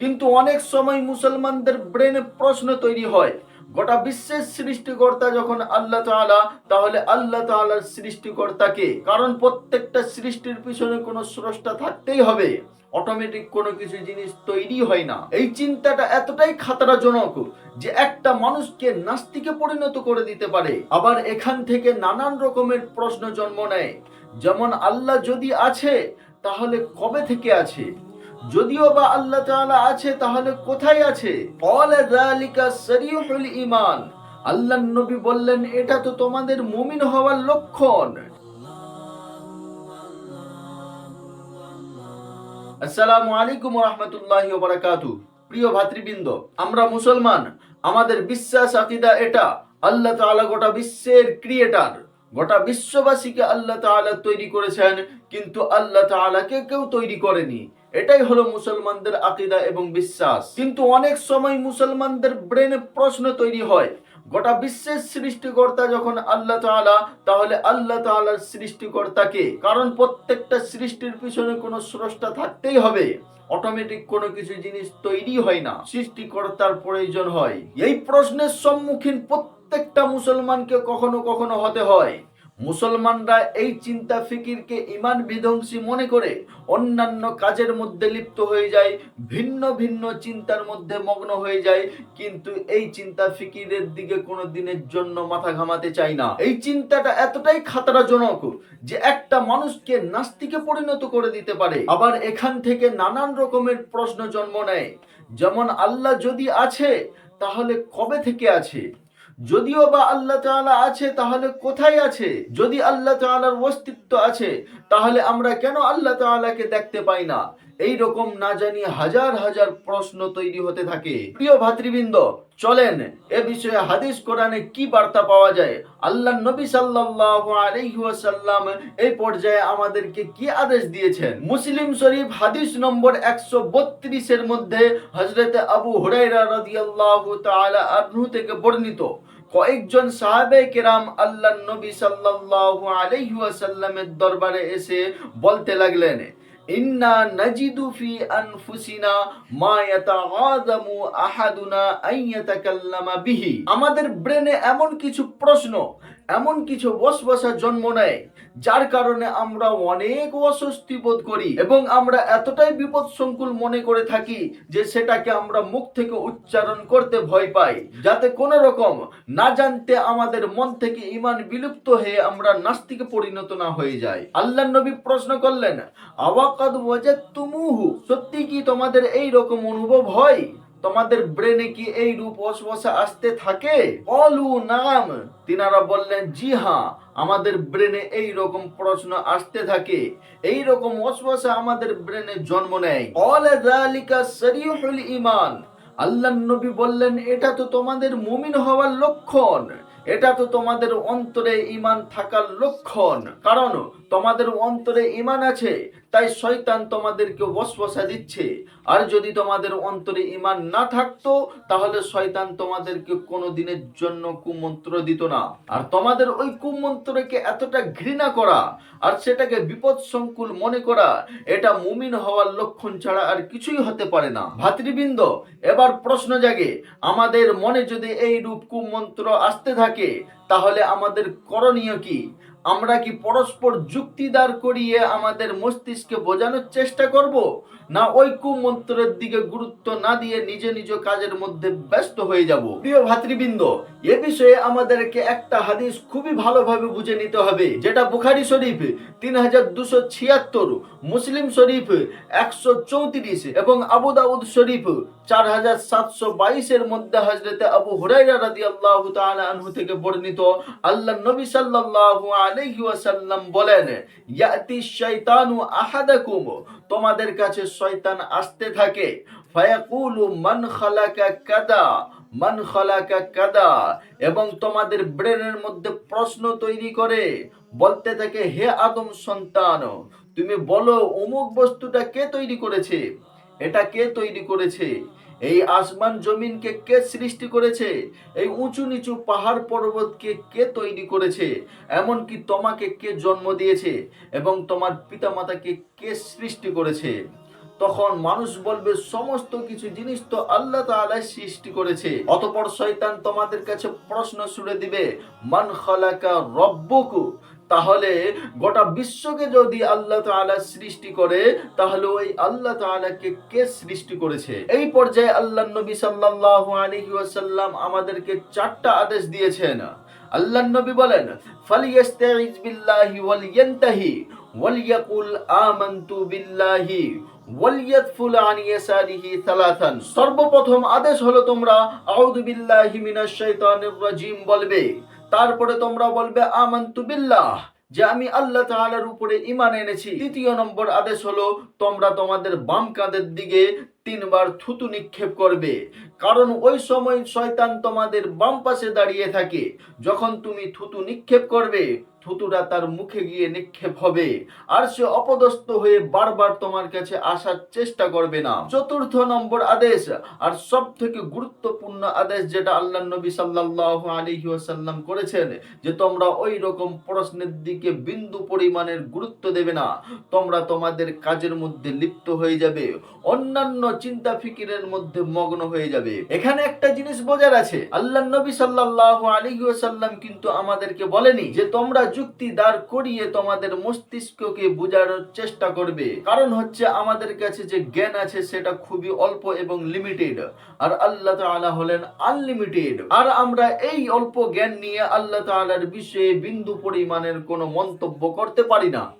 কিন্তু অনেক সময় মুসলমানদের ব্রেনে প্রশ্ন তৈরি হয়। গোটা বিশ্বের সৃষ্টিকর্তা যখন আল্লাহ তাআলা, তাহলে আল্লাহ তাআলার সৃষ্টিকর্তাকে কারণ প্রত্যেকটা সৃষ্টির পিছনে কোনো স্রষ্টা থাকতেই হবে। অটোমেটিক কোনো কিছু জিনিস তৈরি হয় না। এই চিন্তাটা এতটাই খাতরাজনক যে একটা মানুষকে নাস্তিকে পরিণত করে দিতে পারে। আবার এখান থেকে নানান রকমের প্রশ্ন জন্ম নেয়। যেমন আল্লাহ যদি আছে, তাহলে কবে থেকে আছে? যদিও বা আল্লাহ তাআলা আছে, তাহলে কোথায় আছে? ক্বালা যালিকা সরিহুল ঈমান। আল্লাহর নবী বললেন, এটা তো তোমাদের মুমিন হওয়ার লক্ষণ। আসসালামু আলাইকুম বারাকাতু প্রিয় ভাতৃবৃন্দ, আমরা মুসলমান। আমাদের বিশ্বাস আকিদা এটা, আল্লাহ তাআলা গোটা বিশ্বের ক্রিয়েটার। গোটা বিশ্ববাসীকে আল্লাহ তাআলা তৈরি করেছেন, কিন্তু আল্লাহ তাআলাকে কেউ তৈরি করেনি। এটাই হলো মুসলমানদের আকিদা এবং বিশ্বাস। কিন্তু অনেক সময় মুসলমানদের ব্রেনে প্রশ্ন তৈরি হয়, গোটা বিশ্বের সৃষ্টিকর্তা যখন আল্লাহ তাআলা, তাহলে আল্লাহ তাআলার সৃষ্টিকর্তাকে কারণ প্রত্যেকটা সৃষ্টির পিছনে কোনো স্রষ্টা থাকতেই হবে। অটোমেটিক কোনো কিছু জিনিস তৈরি হয় না, সৃষ্টিকর্তার প্রয়োজন হয়। এই প্রশ্নের সম্মুখীন প্রত্যেকটা মুসলমানকে কখনো কখনো হতে হয়। মুসলমানরা এই চিন্তা ফিকিরকে ইমান বিধ্বংসী মনে করে অন্যান্য কাজের মধ্যে লিপ্ত হয়ে যায়, ভিন্ন ভিন্ন চিন্তার মধ্যে মগ্ন হয়ে যায়, কিন্তু এই চিন্তা ফিকিরের দিকে কোনো দিনের জন্য মাথা ঘামাতে চায় না। এই চিন্তাটা এতটাই খাতরাজনক যে একটা মানুষকে নাস্তিকে পরিণত করে দিতে পারে। আবার এখান থেকে নানান রকমের প্রশ্ন জন্ম নেয়। যেমন, আল্লাহ যদি আছে, তাহলে কবে থেকে আছে? যদিও বা আল্লাহ তাআলা আছে, তাহলে কোথায় আছে? যদি আল্লাহ তাআলার অস্তিত্ব আছে, তাহলে আমরা কেন আল্লাহ তাআলাকে দেখতে পাই না? এই রকম না জানি হাজার হাজার প্রশ্ন তৈরি হতে থাকে। প্রিয় ভাতৃবৃন্দ চলেন, এ বিষয়ে হাদিস কোরআনে কি বার্তা পাওয়া যায়? আল্লাহ নবী সাল্লাল্লাহু আলাইহি ওয়াসাল্লাম এই পর্যায়ে আমাদেরকে কি আদেশ দিয়েছেন? মুসলিম শরীফ হাদিস নম্বর 132 এর মধ্যে হযরত আবু হুরায়রা রাদিয়াল্লাহু তাআলা আনহু থেকে বর্ণিত। কয়েকজন সাহাবে কেরাম আল্লাহ নবী সাল্লাল্লাহু আলাইহি ওয়াসাল্লামের দরবারে এসে বলতে লাগলেন ইন্না নাজিদু ফি আনফুসিনা মা ইয়াতাগাদামু আহাদুনা আন ইয়াতাকাল্লামা আমাদের ব্রেনে এমন কিছু প্রশ্ন এমন কিছু ওয়াসওয়াসা জন্ম নেয়, যার কারণে আমরা অনেক অস্বস্তি বোধ করি এবং আমরা এতটাই বিপদ সংকুল মনে করে থাকি যে সেটাকে আমরা মুখ থেকে উচ্চারণ করতে ভয় পাই। যাতে কোনো রকম না জানতে আমাদের মন থেকে ইমান বিলুপ্ত হয়ে আমরা নাস্তিকে পরিণত না হয়ে যায় আল্লাহ নবী প্রশ্ন করলেন, আওয়াকাদ ওয়াজাতুমুহু সত্যি কি তোমাদের এই রকম অনুভব হয়? তোমাদের ব্রেনে কি এই রূপ অসবসা আসতে থাকে? অলু নাম। তিনারা বললেন, জি হ্যাঁ আমাদের ব্রেনে এই রকম প্রশ্ন আসতে থাকে। এই রকম অসবসা আমাদের ব্রেনে জন্ম নেয়। অলে যালিকা সরিহুল ঈমান। আল্লাহ নবী বললেন, এটা তো তোমাদের মুমিন হওয়ার লক্ষণ। এটা তো তোমাদের অন্তরে ইমান থাকার লক্ষণ। কারণ তোমাদের অন্তরে ইমান আছে তাই শয়তান তোমাদেরকে ওয়াসওয়াসা দিচ্ছে। আর যদি তোমাদের অন্তরে ইমান না থাকতো, তাহলে শয়তান তোমাদেরকে কোনো দিনের জন্য কুমন্ত্র দিত না। আর তোমাদের ওই কুমন্ত্রকে এতটা ঘৃণা করা, আর সেটাকে বিপদ সংকুল মনে করা, এটা মুমিন হওয়ার লক্ষণ ছাড়া আর কিছুই হতে পারে না। ভাতৃবৃন্দ, এবার প্রশ্ন জাগে, আমাদের মনে যদি এই রূপ কুমন্ত্র আসতে থাকে, তাহলে আমাদের করণীয় কি? আমরা কি পরস্পর যুক্তি দাঁড় করিয়ে আমাদের মস্তিষ্কে বোঝানোর চেষ্টা করব? না ওই কুমন্ত্রের দিকে গুরুত্ব না দিয়ে নিজে নিজ কাজের মধ্যে ব্যস্ত হয়ে যাব? প্রিয় ভাতৃবৃন্দ, এ বিষয়ে আমাদেরকে একটা হাদিস খুবই ভালোভাবে বুঝে নিতে হবে। যেটা বুখারি শরীফ তিন হাজার দুশো ছিয়াত্তর, মুসলিম শরীফ একশো চৌত্রিশ এবং আবু দাউদ শরীফ চার হাজার সাতশো বাইশের মধ্যে হজরতে আবু হুরাইরা রাদি আল্লাহ আনহু থেকে বর্ণিত, আল্লাহ নবী সাল্লাল্লাহু আলাইহি ওয়াসাল্লাম বলেন, ইয়াতি শাইতানু আহাদাকুম তোমাদের কাছে শয়তান আসতে থাকে। ফায়াকুলু মান খালাকা কাদা মান খালাকা কাদা এবং তোমাদের ব্রেনের মধ্যে প্রশ্ন তৈরি করে, বলতে থাকে, হে আদম সন্তান, তুমি বলো, অমুক বস্তুটা কে তৈরি করেছে? এটা কে তৈরি করেছে? এই আসমান জমিনকে কে সৃষ্টি করেছে? এই উঁচু নিচু পাহাড় পর্বতকে কে তৈরি করেছে? এমনকি তোমাকে কে জন্ম দিয়েছে? এবং তোমার পিতামাতাকে কে সৃষ্টি করেছে? তখন মানুষ বলবে, সমস্ত কিছু জিনিস তো আল্লাহ তাআলা সৃষ্টি করেছে। অতপর শয়তান তোমাদের কাছে প্রশ্ন ছুড়ে দিবে, মান খালাকা রব্বুকু? তাহলে গোটা বিশ্বকে যদি আল্লাহ তাআলা সৃষ্টি করে, তাহলে ওই আল্লাহ তাআলাকে কে সৃষ্টি করেছে? এই পর্যায়ে আল্লাহ নবী সাল্লাল্লাহু আলাইহি ওয়াসাল্লাম আমাদেরকে চারটা আদেশ দিয়েছেন। আল্লাহ নবী বলেন ফালিয়াস্তাইজ বিল্লাহি বিল্লাহি সর্বপ্রথম আদেশ হলো তোমরা বিল্লাহি মিনাশ বলবে। তারপরে তোমরা বলবে, আমানতু বিল্লাহ, যে আমি আল্লাহ তাআলার উপরে ইমান এনেছি। তৃতীয় নম্বর আদেশ হলো, তোমরা তোমাদের বাম কাঁধের দিকে তিনবার থুতু নিক্ষেপ করবে। কারণ ওই সময় শয়তান তোমাদের বাম পাশে দাঁড়িয়ে থাকে। যখন তুমি থুতু নিক্ষেপ করবে, থুতুটা তার মুখে গিয়ে নিক্ষেপ হবে। আর সে অপদস্থ হয়ে বারবার তোমার কাছে আসার চেষ্টা করবে না। চতুর্থ নম্বর আদেশ, আর সব থেকে গুরুত্বপূর্ণ আদেশ যেটা আল্লাহ নবী আলাইহি ওয়াসাল্লাম করেছেন, যে তোমরা ওই রকম প্রশ্নের দিকে বিন্দু পরিমাণের গুরুত্ব দেবে না। তোমরা তোমাদের কাজের মধ্যে লিপ্ত হয়ে যাবে। অন্যান্য চিন্তা ফিকিরের মধ্যে মগ্ন হয়ে যাবে। এখানে একটা জিনিস বোঝার আছে। আল্লাহ নবী সাল্লাল্লাহু আলাইহি ওয়াসাল্লাম কিন্তু আমাদেরকে বলেনি যে, তোমরা যুক্তি দাঁড় করিয়ে তোমাদের মস্তিষ্ককে বোঝানোর চেষ্টা করবে। কারণ হচ্ছে আমাদের কাছে যে জ্ঞান আছে, সেটা খুবই অল্প এবং লিমিটেড আর আল্লাহ তাআলা হলেন আনলিমিটেড আর আমরা এই অল্প জ্ঞান নিয়ে আল্লাহ তাআলার বিষয়ে বিন্দু পরিমাণের কোনো মন্তব্য করতে পারি না।